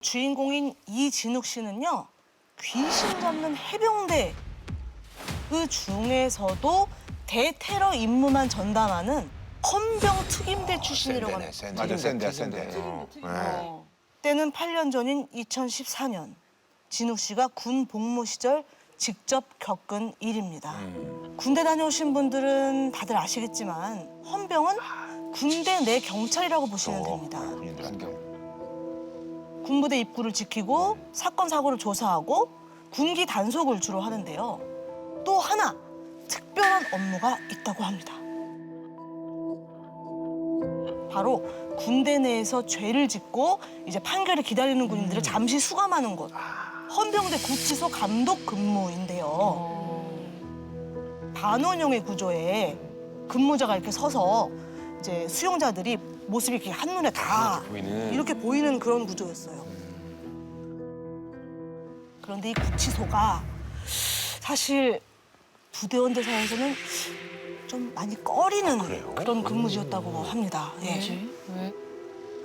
주인공인 이진욱 씨는요 귀신 잡는 해병대 그 중에서도 대테러 임무만 전담하는 헌병 특임대 출신이라고 합니다. 센데, 맞아, 센데, 센데. 센데. 어. 네. 때는 8년 전인 2014년 진욱 씨가 군 복무 시절 직접 겪은 일입니다. 군대 다녀오신 분들은 다들 아시겠지만 헌병은 군대 내 경찰이라고 보시면 됩니다. 군인들한테. 군부대 입구를 지키고 사건 사고를 조사하고 군기 단속을 주로 하는데요. 또 하나 특별한 업무가 있다고 합니다. 바로 군대 내에서 죄를 짓고 이제 판결을 기다리는 군인들을 잠시 수감하는 곳. 헌병대 구치소 감독 근무인데요. 반원형의 구조에 근무자가 이렇게 서서 이제 수용자들이 모습이 이렇게 한눈에 다 보이는. 이렇게 보이는 그런 구조였어요. 그런데 이 구치소가 사실 부대원들 사이에서는 좀 많이 꺼리는 그런 근무지였다고 합니다. 예. 왜?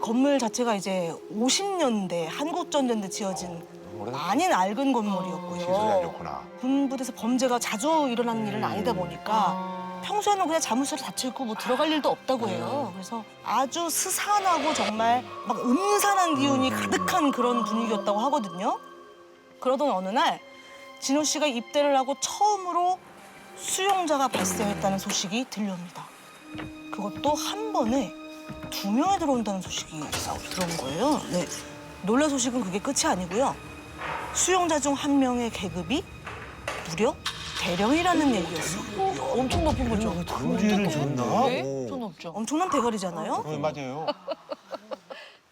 건물 자체가 이제 50년대 한국전쟁 때 지어진 많이 낡은 건물이었고요. 안 좋구나. 군부대에서 범죄가 자주 일어나는 일은 아니다 보니까 아. 평소에는 그냥 자물쇠로 닫혀 있고 뭐 들어갈 일도 없다고 해요. 그래서 아주 스산하고 정말 막 음산한 기운이 가득한 그런 분위기였다고 하거든요. 그러던 어느 날 진호 씨가 입대를 하고 처음으로 수용자가 발생했다는 소식이 들려옵니다. 그것도 한 번에 두 명이 들어온다는 소식이 들어온 거예요. 네. 놀랄 소식은 그게 끝이 아니고요. 수용자 중 한 명의 계급이 무려 대령이라는 얘기였어요. 엄청 높은 거죠. 군지를 줬나? 네? 오. 좀 높죠. 엄청난 대가리잖아요. 네, 맞아요.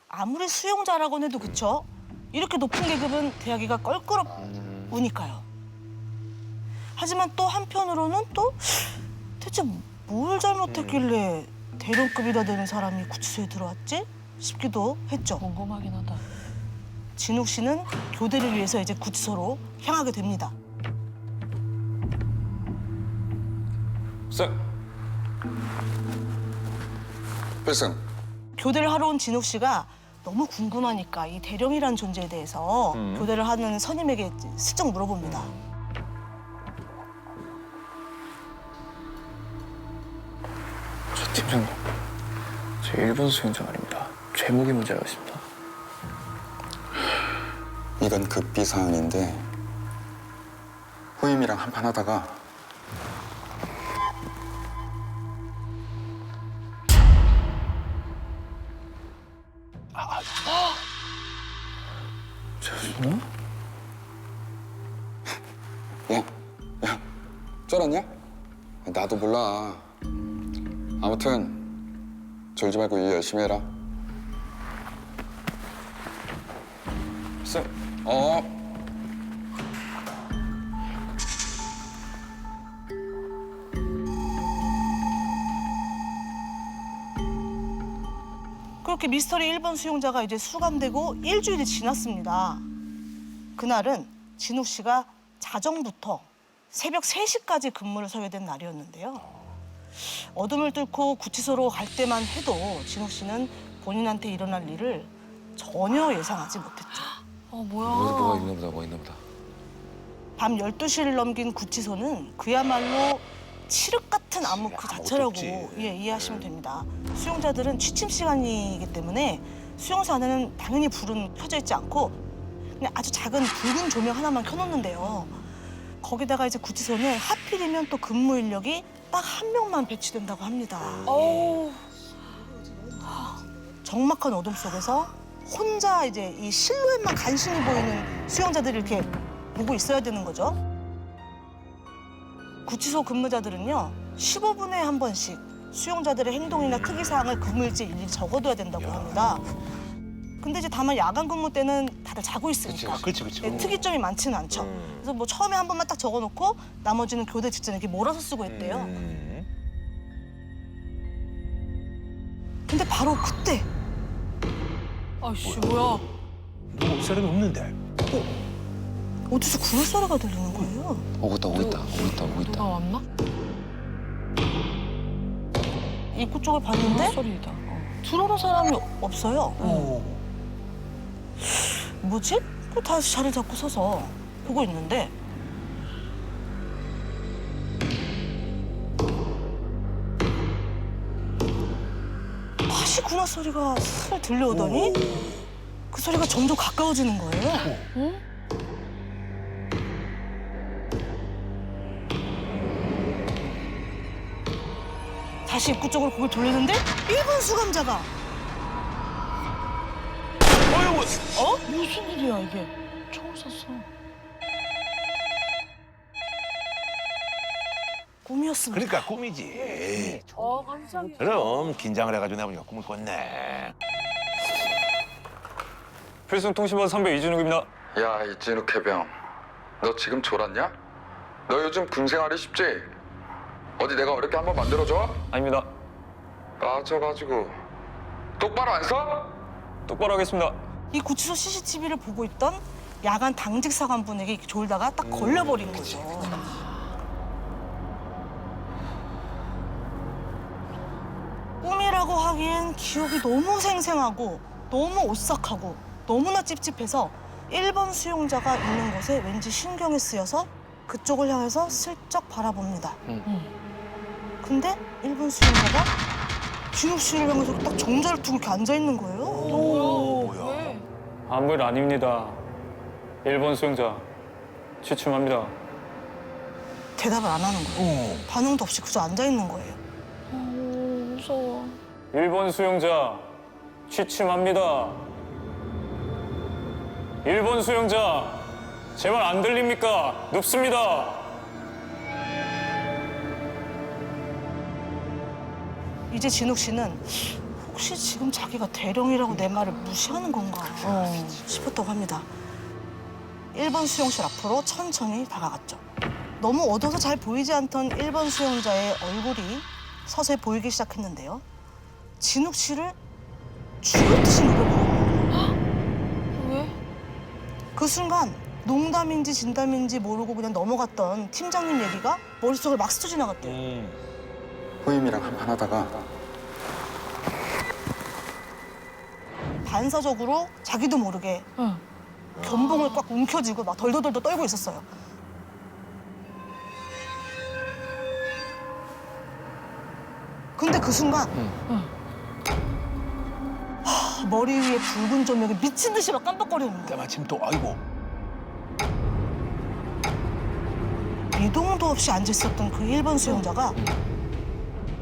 아무리 수용자라고 해도 그쵸? 이렇게 높은 계급은 대하기가 껄끄럽으니까요. 하지만 또 한편으로는 또 대체 뭘 잘못했길래 대령급이나 되는 사람이 구치소에 들어왔지? 싶기도 했죠. 궁금하긴 하다. 진욱 씨는 교대를 위해서 이제 구치소로 향하게 됩니다. 쌤. 필승. 교대를 하러 온 진욱 씨가 너무 궁금하니까 이 대령이라는 존재에 대해서 교대를 하는 선임에게 슬쩍 물어봅니다. 저 팀장님, 저 일본 수용자 말입니다. 죄목이 문제가 있습니다. 이건 급비 사항인데 후임이랑 한판 하다가 죄송해요? 야, 야, 쩔었냐? 나도 몰라. 아무튼 졸지 말고 일 열심히 해라. 쌤. 어. 그렇게 미스터리 1번 수용자가 이제 수감되고 일주일이 지났습니다. 그날은 진욱 씨가 자정부터 새벽 3시까지 근무를 서게 된 날이었는데요. 어둠을 뚫고 구치소로 갈 때만 해도 진욱 씨는 본인한테 일어날 일을 전혀 예상하지 못했죠. 어 뭐가, 뭐가 뭐야? 있나 보다, 뭐가 있나 보다. 밤 12시를 넘긴 구치소는 그야말로 칠흑 같은 암흑 그 자체라고. 예, 이해하시면 됩니다. 수용자들은 취침 시간이기 때문에 수용소 안에는 당연히 불은 켜져 있지 않고 그냥 아주 작은 붉은 조명 하나만 켜놓는데요. 거기다가 이제 구치소는 하필이면 또 근무 인력이 딱 한 명만 배치된다고 합니다. 어우. 적막한 어둠 속에서 혼자 이제 이 실루엣만 간신히 보이는 수용자들이 이렇게 보고 있어야 되는 거죠. 구치소 근무자들은요, 15분에 한 번씩 수용자들의 행동이나 특이 사항을 근무일지에 일일이 적어둬야 된다고 합니다. 근데 이제 다만 야간 근무 때는 다들 자고 있으니까 그렇지, 그렇지. 네, 특이점이 많지는 않죠. 음. 그래서 뭐 처음에 한 번만 딱 적어놓고 나머지는 교대 직전에 이렇게 몰아서 쓰고 있대요. 음. 근데 바로 그때 아이씨 뭐야? 누구 올 사람이 없는데. 어디서 구를 소리가 들리는 거예요. 오고 있다, 오고 있다, 오고 있다, 오고 누가 있다. 왔나? 입구 쪽을 봤는데 소리다. 어. 들어오는 사람이 없어요. 오. 뭐지? 그 다시 자리 잡고 서서 보고 있는데 다시 군화 소리가 슬 들려오더니 그 소리가 점점 가까워지는 거예요. 다시 입구 쪽으로 고개를 돌리는데 일본 수감자가 어? 무슨 일이야 이게? 총을 쐈어. 꿈이었습니다. 그러니까 꿈이지. 어, 깜짝이야. 그럼 긴장을 해가지고 내가 보니까 꿈을 꿨네. 필승 통신원 선배 이준욱입니다. 야 이진욱 해병 너 지금 졸았냐? 너 요즘 군 생활이 쉽지? 어디 내가 어렵게 한번 만들어줘? 아닙니다. 빠져가지고 똑바로 안 서? 똑바로 하겠습니다. 이 구치소 CCTV를 보고 있던 야간 당직 사관분에게 이렇게 졸다가 딱 걸려버린 거죠. 꿈이라고 하기엔 기억이 너무 생생하고 너무 오싹하고 너무나 찝찝해서 1번 수용자가 있는 곳에 왠지 신경이 쓰여서 그쪽을 향해서 슬쩍 바라봅니다. 근데 1번 수용자가 진욱 씨를 향해서 딱 정자를 두고 이렇게 앉아 있는 거예요. 왜? 아무 일 아닙니다. 일본 수용자 취침합니다. 대답을 안 하는 거예요. 반응도 없이 그저 앉아 있는 거예요. 무서워. 일본 수용자 취침합니다. 일본 수용자 제 말 안 들립니까? 눕습니다. 이제 진욱 씨는 혹시 지금 자기가 대령이라고 내 말을 무시하는 건가 싶었다고 합니다. 1번 수용실 앞으로 천천히 다가갔죠. 너무 어두워서 잘 보이지 않던 1번 수용자의 얼굴이 서서히 보이기 시작했는데요. 진욱 씨를 죽을 듯이 노려보는. 왜? 그 순간 농담인지 진담인지 모르고 그냥 넘어갔던 팀장님 얘기가 머릿속을 막 스쳐 지나갔대요. 후임이랑 한판 하다가 반사적으로 자기도 모르게 응. 견봉을 꽉 움켜쥐고 막 덜덜덜덜 떨고 있었어요. 근데 그 순간 하, 머리 위에 붉은 조명이 미친 듯이 막 깜빡거리는 거예요. 마침 또 아이고. 이동도 없이 앉아 있었던 그 일본 수용자가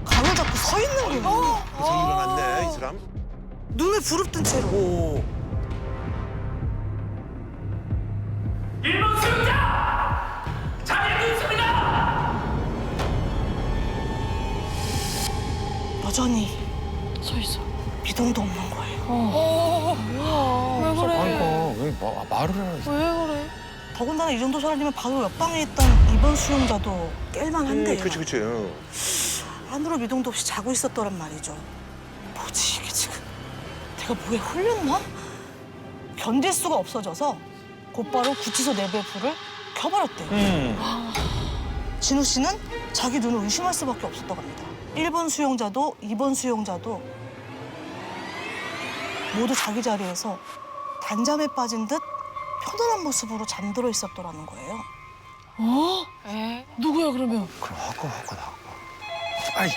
가을 잡고 서 있는 거예요. 그래서 일어났네 이 사람. 눈을 부릅뜬 채로. 오. 여전히 서 있어. 미동도 없는 거예요. 어, 뭐야. 왜 그래? 왜 마, 말을 해? 왜 그래? 더군다나 이 정도 사람이면 바로 옆방에 있던 이번 수용자도 깰만한데요. 그렇지 그렇지. 응. 안으로 미동도 없이 자고 있었더란 말이죠. 뭐지 이게 지금? 내가 뭐에 홀렸나? 견딜 수가 없어져서 곧바로 구치소 내부의 불을 켜버렸대요. 음. 진우 씨는 자기 눈을 의심할 수밖에 없었다고 합니다. 1번 수용자도 2번 수용자도 모두 자기 자리에서 단잠에 빠진 듯 편안한 모습으로 잠들어 있었더라는 거예요. 어? 에? 누구야 그러면? 그럼 하고 하고 나. 아이.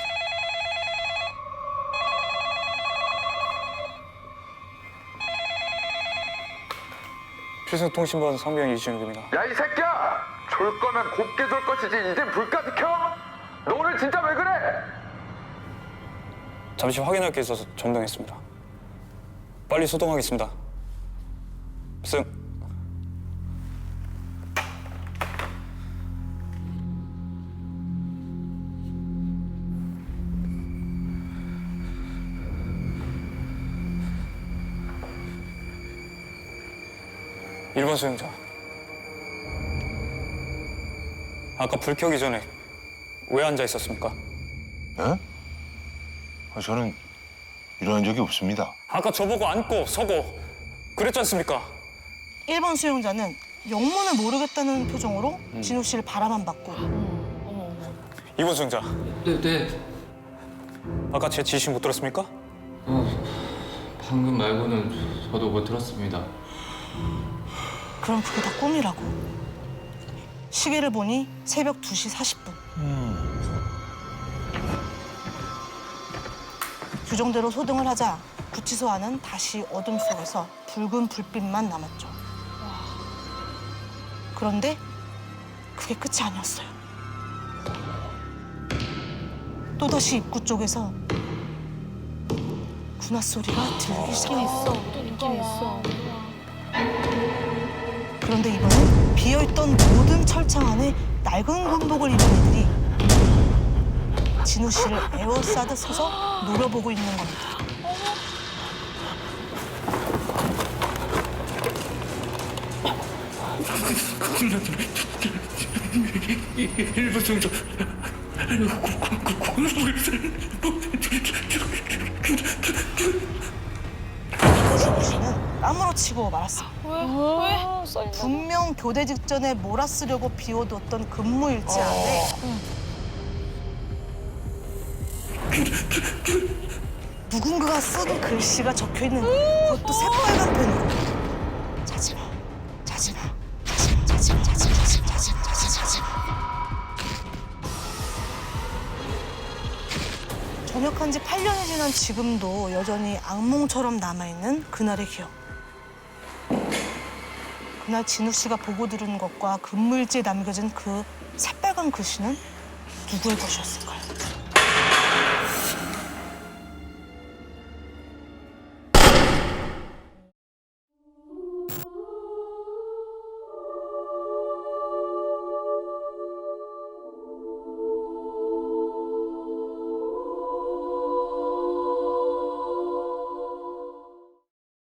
필승통신원 선병 이준욱입니다. 야 이 새끼야! 졸 거면 곱게 졸 것이지 이젠 불까지 켜? 너 오늘 진짜 왜 그래? 잠시 확인할 게 있어서 점등했습니다. 빨리 소동하겠습니다. 승. 일번 수용자. 아까 불 켜기 전에 왜 앉아 있었습니까? 예? 아, 저는 일어난 적이 없습니다. 아까 저보고 앉고 서고 그랬지 않습니까? 1번 수용자는 영문을 모르겠다는 표정으로 진우 씨를 바라만 봤고 이번 수용자. 네, 네. 아까 제 지시 못 들었습니까? 어, 방금 말고는 저도 못 들었습니다. 그럼 그게 다 꿈이라고. 시계를 보니 새벽 2시 40분. 규정대로 소등을 하자 구치소 안은 다시 어둠 속에서 붉은 불빛만 남았죠. 그런데 그게 끝이 아니었어요. 또다시 입구 쪽에서 군화 소리가 들리기 시작했어. 있던 모든 철창 안에 낡은 군복을 입은 이들이 진우 씨를 에워싸듯 서서 노려보고 있는 겁니다. 일본 정도 씨는 까무러치고 말았습니다. 왜? 왜? 썰 분명 교대 직전에 몰아쓰려고 비워뒀던 근무일지 안에 누군가가 쓴 글씨가 적혀 있는. 그것도 새빨간 펜으로. 자지마, 자지마, 자지마, 자지마, 자지마, 자지마, 자지마, 자지마, 자지마. 전역한 지 8년이 지난 지금도 여전히 악몽처럼 남아있는 그날의 기억. 그날 진우 씨가 보고 들은 것과 근무일지에 남겨진 그 새빨간 글씨는 누구의 것이었을까요?